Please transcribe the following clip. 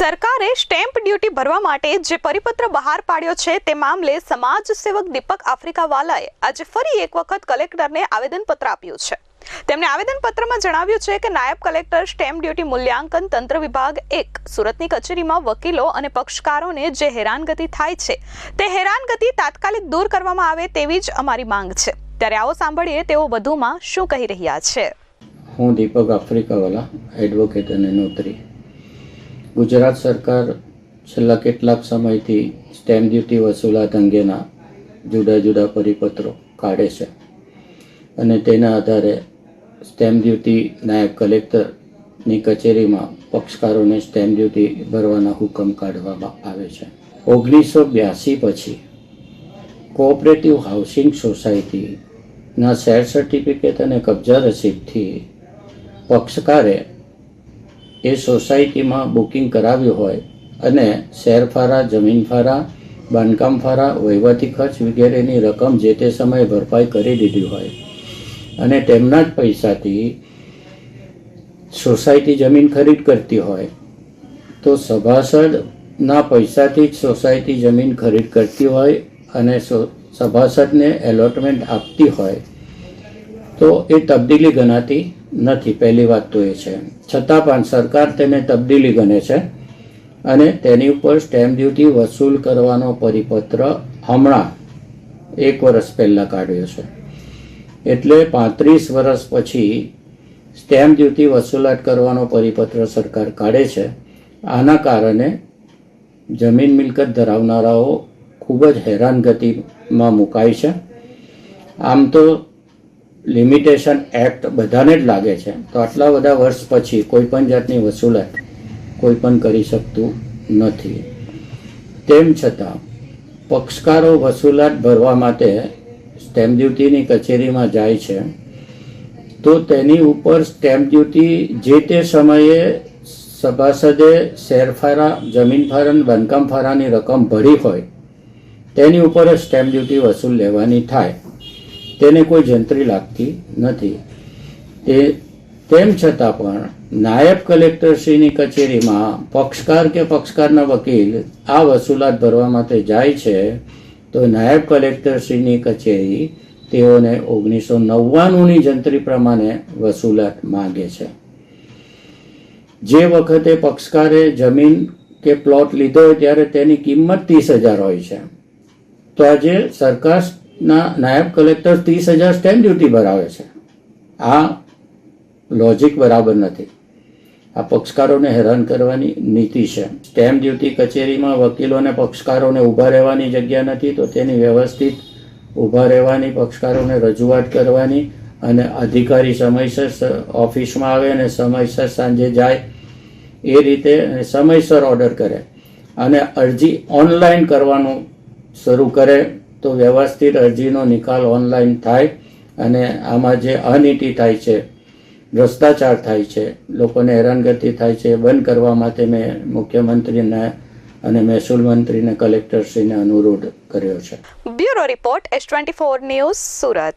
સરકારે stamp duty ભરવા માટે જે પરિપત્ર બહાર પાડ્યો છે, તે મામલે સમાજ સેવક દીપક આફ્રિકાવાલાએ આજે ફરી એક વખત કલેક્ટરને આવેદનપત્ર આપ્યું છે. તેમણે આવેદનપત્રમાં જણાવ્યું છે કે નાયબ કલેક્ટર સ્ટેમ્પ ડ્યુટી મૂલ્યાંકન તંત્ર વિભાગ એક, સુરતની કચેરીમાં વકીલો અને પક્ષકારોને જે હેરાનગતિ થાય છે, તે હેરાનગતિ તાત્કાલિક દૂર કરવામાં આવે તેવી જ અમારી માંગ છે. ત્યારે આવો સાંભળીએ તેઓ વધુમાં શું કહી રહ્યા છે. હું દીપક આફ્રિકાવાલા એડવોકેટ અને નોતરી ગુજરાત સરકાર છેલ્લા કેટલાક સમયથી સ્ટેમ્પ ડ્યુટી વસૂલાત અંગેના જુદા જુદા પરિપત્રો કાઢે છે. અને તેના આધારે સ્ટેમ્પ ડ્યુટી નાયબ કલેક્ટરની કચેરીમાં પક્ષકારોને સ્ટેમ્પ ડ્યુટી ભરવાના હુકમ કાઢવામાં આવે છે. ઓગણીસો બ્યાસી પછી કોઓપરેટિવ હાઉસિંગ સોસાયટીના શેર સર્ટિફિકેટ અને કબજા રસીદથી પક્ષકારે એ સોસાયટીમાં બુકિંગ કરાવ્યું હોય અને શેરફારા, જમીનફારા બાંધકામ ફારા વહીવટી ખર્ચ વગેરેની રકમ જે તે સમયે ભરપાઈ કરી દીધી હોય. અને તેમના જ પૈસાથી સોસાયટી જમીન ખરીદ કરતી હોય. તો સભાસદના પૈસાથી જ સોસાયટી જમીન ખરીદ કરતી હોય અને સભાસદને એલોટમેન્ટ આપતી હોય. તો એ તબદીલી ગણાતી નથી, પહેલી વાત તો એ છે. છતાં પણ સરકાર તેને તબદીલી ગણે છે અને તેની ઉપર સ્ટેમ્પ ડ્યુટી વસૂલ કરવાનો પરિપત્ર હમણાં એક વર્ષ પહેલાં કાઢ્યો છે. એટલે પાંત્રીસ વર્ષ પછી સ્ટેમ્પ ડ્યુટી વસૂલાત કરવાનો પરિપત્ર સરકાર કાઢે છે. આના કારણે જમીન મિલકત ધરાવનારાઓ ખૂબ જ હેરાનગતિમાં મુકાય છે. આમ તો લિમિટેશન એક્ટ બધાને જ લાગે છે. તો આટલા બધા વર્ષ પછી કોઈ પણ જાતની વસૂલાત કોઈ પણ કરી શકતું નથી. તેમ છતાં, પક્ષકારો વસૂલાત ભરવા માટે સ્ટેમ્પ ડ્યુટીની કચેરીમાં જાય છે. તો તેની ઉપર સ્ટેમ્પ ડ્યુટી જે તે સમયે સભાસદે શેરફારા, જમીન ફારા બાંધકામ ફારાની રકમ ભરી હોય, તેની ઉપર જ સ્ટેમ્પ ડ્યુટી વસૂલ લેવાની થાય. તેને કોઈ જંત્રી લાગતી નથી. તે, તેમ છતાં પણ નાયબ કલેક્ટરશ્રીની કચેરીમાં પક્ષકાર કે પક્ષકારના વકીલ આ વસૂલાત ભરવા માટે જાય છે, તો નાયબ કલેક્ટરશ્રીની કચેરી તેઓને ઓગણીસો નવ્વાણુંની જંત્રી પ્રમાણે વસૂલાત માગે છે. જે વખતે પક્ષકારે જમીન કે પ્લોટ લીધો હોય ત્યારે તેની કિંમત ત્રીસ હજાર હોય છે. તો આજે સરકારના નાયબ કલેક્ટર ત્રીસ હજાર સ્ટેમ્પ ડ્યુટી ભરાવે છે. આ લોજિક બરાબર નથી. આ પક્ષકારોને હેરાન કરવાની નીતિ છે. સ્ટેમ્પ ડ્યુટી કચેરીમાં વકીલો અને પક્ષકારોને ઊભા રહેવાની જગ્યા નથી, તો તેની વ્યવસ્થિત ઊભા રહેવાની, પક્ષકારોને રજૂઆત કરવાની અને અધિકારી સમયસર ઓફિસમાં આવે અને સમયસર સાંજે જાય, એ રીતે સમયસર ઓર્ડર કરે. અને અરજી ઓનલાઈન કરવાનું શરૂ કરે. તો વ્યવસ્થિત અરજીનો નિકાલ ઓનલાઈન થાય અને આમાં જે અનીતિ થાય છે, ભ્રષ્ટાચાર થાય છે, લોકોને હેરાનગતિ થાય છે બંધ કરવા માટે મેં મુખ્યમંત્રીને અને મહેસૂલ મંત્રીને કલેક્ટરશ્રીને અનુરોધ કર્યો છે. Bureau report S twenty four news Surat.